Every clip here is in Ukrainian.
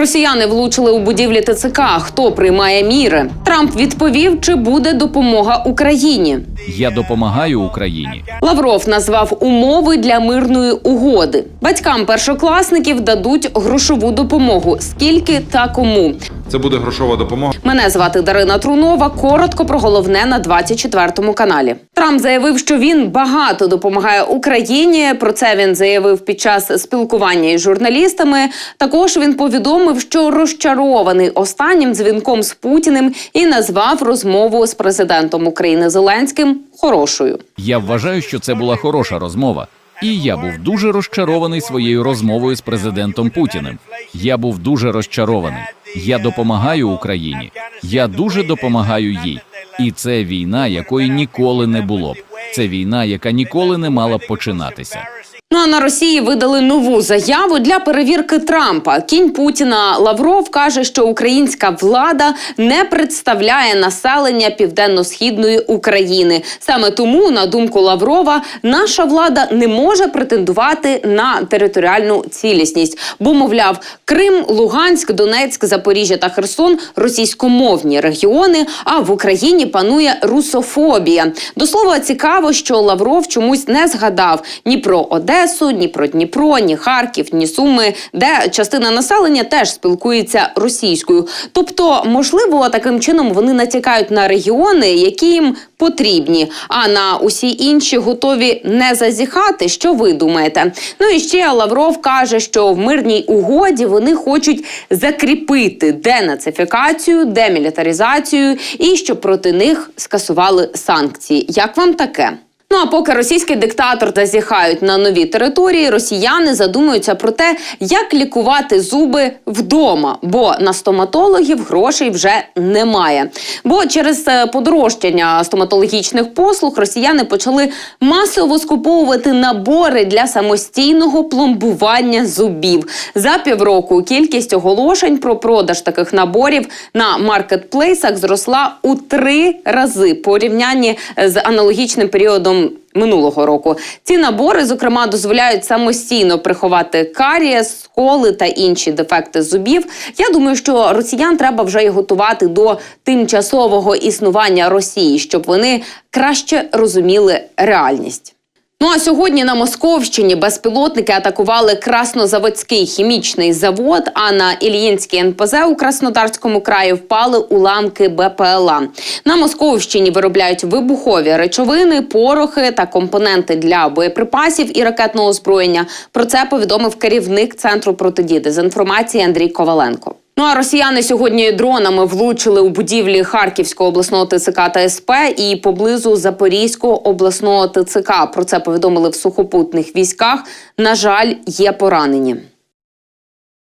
Росіяни влучили у будівлі ТЦК. Хто приймає міри? Трамп відповів, чи буде допомога Україні. Я допомагаю Україні. Лавров назвав умови для мирної угоди. Батькам першокласників дадуть грошову допомогу. Скільки та кому? Це буде грошова допомога. Мене звати Дарина Трунова. Коротко про головне на 24 каналі. Трамп заявив, що він багато допомагає Україні. Про це він заявив під час спілкування із журналістами. Також він повідомив, що розчарований останнім дзвінком з Путіним і назвав розмову з президентом України Зеленським хорошою. Я вважаю, що це була хороша розмова. І я був дуже розчарований своєю розмовою з президентом Путіним. Я був дуже розчарований. Я допомагаю Україні. Я дуже допомагаю їй. І це війна, якої ніколи не було б. Це війна, яка ніколи не мала б починатися. Ну а на Росії видали нову заяву для перевірки Трампа. Кінь Путіна Лавров каже, що українська влада не представляє населення південно-східної України. Саме тому, на думку Лаврова, наша влада не може претендувати на територіальну цілісність, бо мовляв, Крим, Луганськ, Донецьк, Запоріжжя та Херсон російськомовні регіони. А в Україні панує русофобія. До слова, цікаво, що Лавров чомусь не згадав ні про Одесу, ні про Дніпро, ні Харків, ні Суми, де частина населення теж спілкується російською. Тобто, можливо, таким чином вони натякають на регіони, які їм потрібні, а на усі інші готові не зазіхати. Що ви думаєте? Ну і ще Лавров каже, що в мирній угоді вони хочуть закріпити денацифікацію, демілітаризацію і щоб проти них скасували санкції. Як вам таке? Ну а поки російський диктатор зазіхають на нові території, росіяни задумуються про те, як лікувати зуби вдома, бо на стоматологів грошей вже немає. Бо через е, подорожчання стоматологічних послуг росіяни почали масово скуповувати набори для самостійного пломбування зубів. За півроку кількість оголошень про продаж таких наборів на маркетплейсах зросла у три рази порівнянні з аналогічним періодом минулого року. Ці набори, зокрема, дозволяють самостійно приховати карієс, сколи та інші дефекти зубів. Я думаю, що росіян треба вже й готувати до тимчасового існування Росії, щоб вони краще розуміли реальність. Ну а сьогодні на Московщині безпілотники атакували Краснозаводський хімічний завод. А на Ільїнській НПЗ у Краснодарському краї впали уламки БПЛА. На Московщині виробляють вибухові речовини, порохи та компоненти для боєприпасів і ракетного озброєння. Про це повідомив керівник центру протидії дезінформації Андрій Коваленко. Ну а росіяни сьогодні дронами влучили у будівлі Харківського обласного ТЦК та СП і поблизу Запорізького обласного ТЦК. Про це повідомили в сухопутних військах. На жаль, є поранені.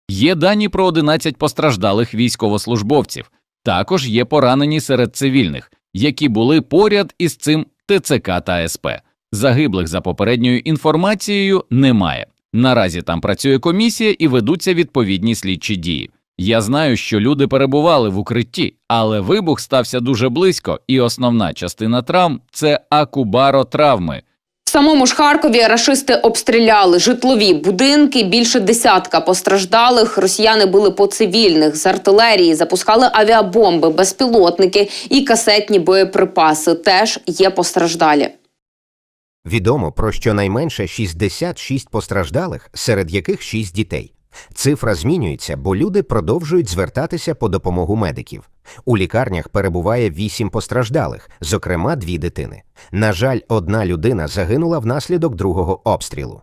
Є дані про 11 постраждалих військовослужбовців. Також є поранені серед цивільних, які були поряд із цим ТЦК та СП. Загиблих за попередньою інформацією немає. Наразі там працює комісія і ведуться відповідні слідчі дії. Я знаю, що люди перебували в укритті, але вибух стався дуже близько, і основна частина травм це акубаротравми. В самому ж Харкові рашисти обстріляли житлові будинки. Більше десятка постраждалих. Росіяни били по цивільних з артилерії, запускали авіабомби, безпілотники і касетні боєприпаси. Теж є постраждалі. Відомо про щонайменше 66 постраждалих, серед яких 6 дітей. Цифра змінюється, бо люди продовжують звертатися по допомогу медиків. У лікарнях перебуває вісім постраждалих, зокрема дві дитини. На жаль, одна людина загинула внаслідок другого обстрілу.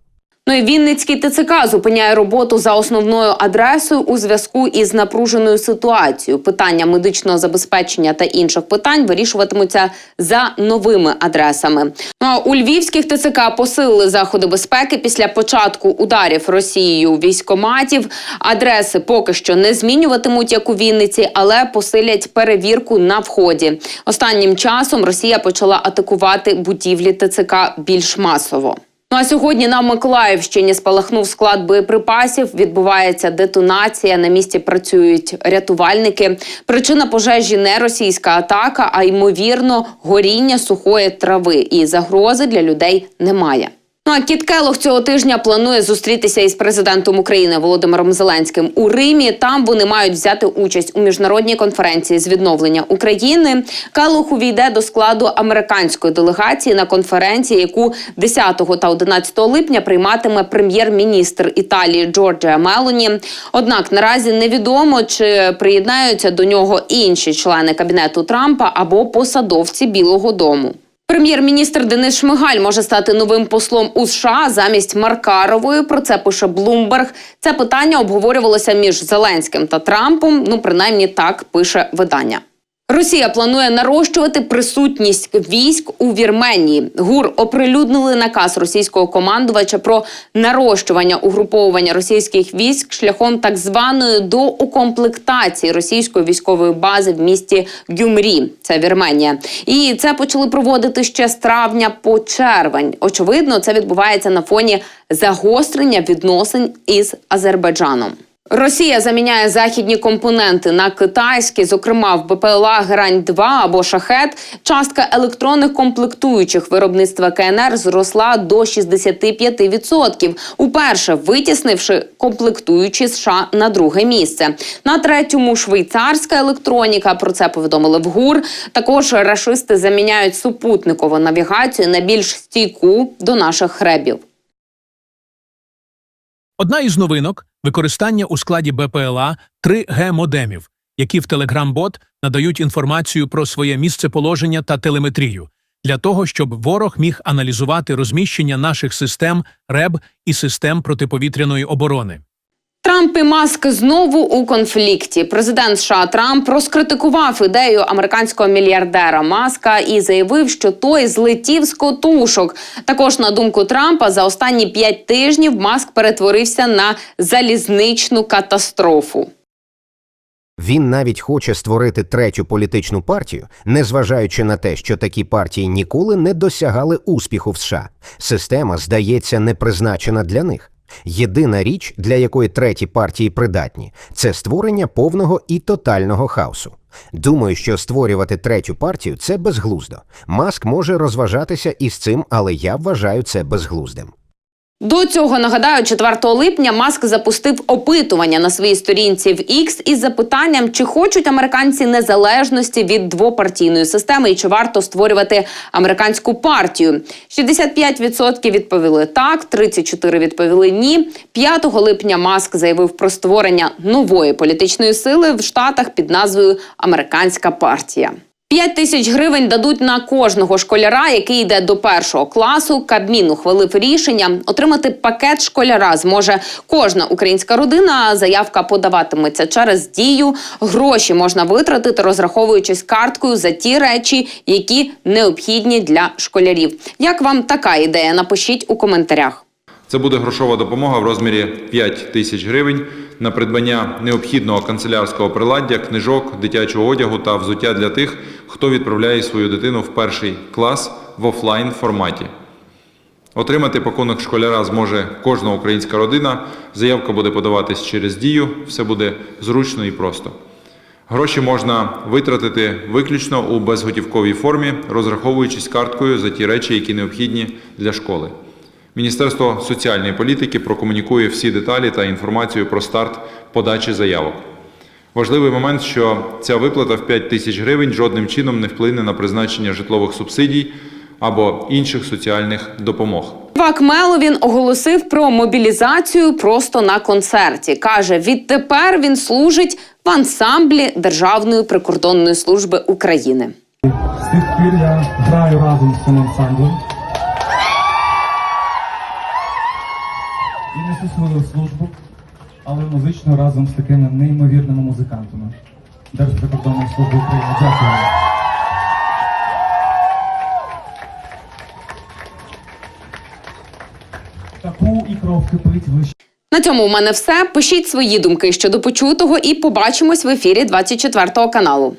Ну і Вінницький ТЦК зупиняє роботу за основною адресою у зв'язку із напруженою ситуацією. Питання медичного забезпечення та інших питань вирішуватимуться за новими адресами. Ну а у львівських ТЦК посилили заходи безпеки після початку ударів Росією військоматів. Адреси поки що не змінюватимуть, як у Вінниці, але посилять перевірку на вході. Останнім часом Росія почала атакувати будівлі ТЦК більш масово. Ну а сьогодні на Миколаївщині спалахнув склад боєприпасів. Відбувається детонація. На місці працюють рятувальники. Причина пожежі не російська атака, а ймовірно горіння сухої трави. І загрози для людей немає. Ну а Кіт Келох цього тижня планує зустрітися із президентом України Володимиром Зеленським у Римі. Там вони мають взяти участь у міжнародній конференції з відновлення України. Келох увійде до складу американської делегації на конференції, яку 10 та 11 липня прийматиме прем'єр-міністр Італії Джорджія Мелоні. Однак наразі невідомо, чи приєднаються до нього інші члени кабінету Трампа або посадовці Білого Дому. Прем'єр-міністр Денис Шмигаль може стати новим послом у США замість Маркарової. Про це пише Блумберг. Це питання обговорювалося між Зеленським та Трампом. Ну, принаймні так пише видання. Росія планує нарощувати присутність військ у Вірменії. ГУР оприлюднили наказ російського командувача про нарощування угруповування російських військ шляхом так званої доукомплектації російської військової бази в місті Гюмрі. Це Вірменія. І це почали проводити ще з травня по червень. Очевидно, це відбувається на фоні загострення відносин із Азербайджаном. Росія заміняє західні компоненти на китайські, зокрема в БПЛА Грань 2 або Шахет. Частка електронних комплектуючих виробництва КНР зросла до 65%, уперше витіснивши комплектуючі США на друге місце. На третьому швейцарська електроніка. Про це повідомили в ГУР. Також рашисти заміняють супутникову навігацію на більш стійку до наших хребів. Одна із новинок використання у складі БПЛА 3G модемів, які в Telegram-бот надають інформацію про своє місцеположення та телеметрію, для того, щоб ворог міг аналізувати розміщення наших систем РЕБ і систем протиповітряної оборони. Трамп і Маск знову у конфлікті. Президент США Трамп розкритикував ідею американського мільярдера Маска і заявив, що той злетів з котушок. Також на думку Трампа, за останні п'ять тижнів Маск перетворився на залізничну катастрофу. Він навіть хоче створити третю політичну партію, незважаючи на те, що такі партії ніколи не досягали успіху в США. Система, здається, не призначена для них. Єдина річ, для якої треті партії придатні, це створення повного і тотального хаосу. Думаю, що створювати третю партію це безглуздо. Маск може розважатися із цим, але я вважаю це безглуздим. До цього нагадаю, 4 липня Маск запустив опитування на своїй сторінці в X із запитанням, чи хочуть американці незалежності від двопартійної системи і чи варто створювати американську партію. 65% відповіли так, 34% відповіли ні. 5 липня Маск заявив про створення нової політичної сили в Штатах під назвою Американська партія. 5 тисяч гривень дадуть на кожного школяра, який йде до першого класу. Кабмін ухвалив рішення отримати пакет школяра зможе кожна українська родина. Заявка подаватиметься через дію. Гроші можна витратити, розраховуючись карткою за ті речі, які необхідні для школярів. Як вам така ідея? Напишіть у коментарях. Це буде грошова допомога в розмірі 5 тисяч гривень на придбання необхідного канцелярського приладдя, книжок, дитячого одягу та взуття для тих, хто відправляє свою дитину в перший клас в офлайн форматі. Отримати пакунок школяра зможе кожна українська родина. Заявка буде подаватись через дію, все буде зручно і просто. Гроші можна витратити виключно у безготівковій формі, розраховуючись карткою за ті речі, які необхідні для школи. Міністерство соціальної політики прокомунікує всі деталі та інформацію про старт подачі заявок. Важливий момент, що ця виплата в 5 тисяч гривень жодним чином не вплине на призначення житлових субсидій або інших соціальних допомог. Вак Меловін оголосив про мобілізацію просто на концерті. каже, відтепер він служить в ансамблі Державної прикордонної служби України. З тих пір я граю разом з цим ансамблем. Свою службу, але музично разом з такими неймовірними музикантами. Держприкордонної служби України. Дякую. Таку і кров кипить вище. На цьому у мене все. Пишіть свої думки щодо почутого і побачимось в ефірі 24 каналу.